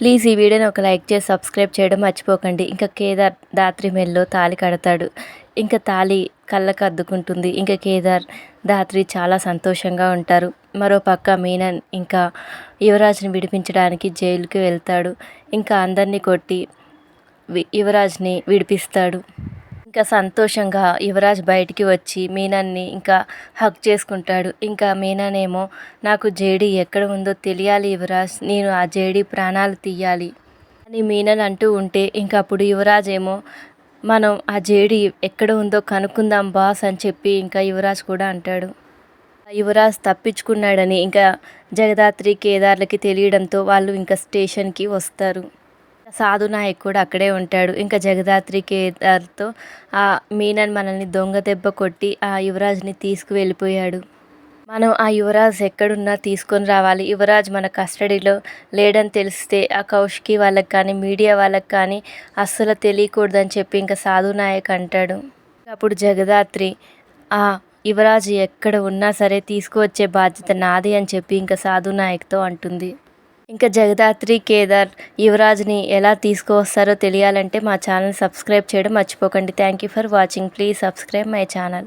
Please ఈ వీడియోని ఒక లైక్ చేసి సబ్స్క్రైబ్ చేయడం మర్చిపోకండి. ఇంకా కేదార్ దాత్రి మెల్లో తాళి కడతాడు. ఇంకా తాళి కళ్ళకు అద్దుకుంటుంది. ఇంకా కేదార్ దాత్రి చాలా సంతోషంగా ఉంటారు. మరో పక్క మీనన్ ఇంకా యువరాజ్ని విడిపించడానికి జైలుకి వెళ్తాడు. ఇంకా అందరినీ కొట్టి వి- యువరాజ్ని విడిపిస్తాడు. ఇంకా సంతోషంగా యువరాజ్ బయటికి వచ్చి మీనాన్ని ఇంకా హక్ చేసుకుంటాడు. ఇంకా మీనానేమో నాకు జేడీ ఎక్కడ ఉందో తెలియాలి యువరాజ్. నేను ఆ జేడీ ప్రాణాలు తీయాలి అని మీనన్ అంటూ ఉంటే ఇంకా అప్పుడు యువరాజ్ ఏమో మనం ఆ జేడీ ఎక్కడ ఉందో కనుక్కుందాం బాస్ అని చెప్పి ఇంకా యువరాజ్ కూడా అంటాడు. యువరాజ్ తప్పించుకున్నాడని ఇంకా జగదాత్రి కేదార్లకి తెలియడంతో వాళ్ళు ఇంకా స్టేషన్కి వస్తారు. సాధు నాయక్ కూడా అక్కడే ఉంటాడు. ఇంకా జగదాత్రి కేదార్తో ఆ మీనన్ మనల్ని దొంగ దెబ్బ కొట్టి ఆ యువరాజ్ని తీసుకువెళ్ళిపోయాడు. మనం ఆ యువరాజ్ ఎక్కడున్నా తీసుకొని రావాలి. యువరాజ్ మన కస్టడీలో లేడని తెలిస్తే ఆ కౌష్కి వాళ్ళకి కానీ మీడియా వాళ్ళకి కానీ అస్సలు తెలియకూడదని చెప్పి ఇంకా సాధు నాయక్ అంటాడు. అప్పుడు జగదాత్రి ఆ యువరాజు ఎక్కడ ఉన్నా సరే తీసుకువచ్చే బాధ్యత నాది అని చెప్పి ఇంకా సాధు నాయక్తో అంటుంది. ఇంకా జగదాత్రి కేదార్ యువరాజ్ని ఎలా తీసుకువస్తారో తెలియాలంటే మా ఛానల్ సబ్స్క్రైబ్ చేయడం మర్చిపోకండి. Thank you for watching. Please subscribe my channel.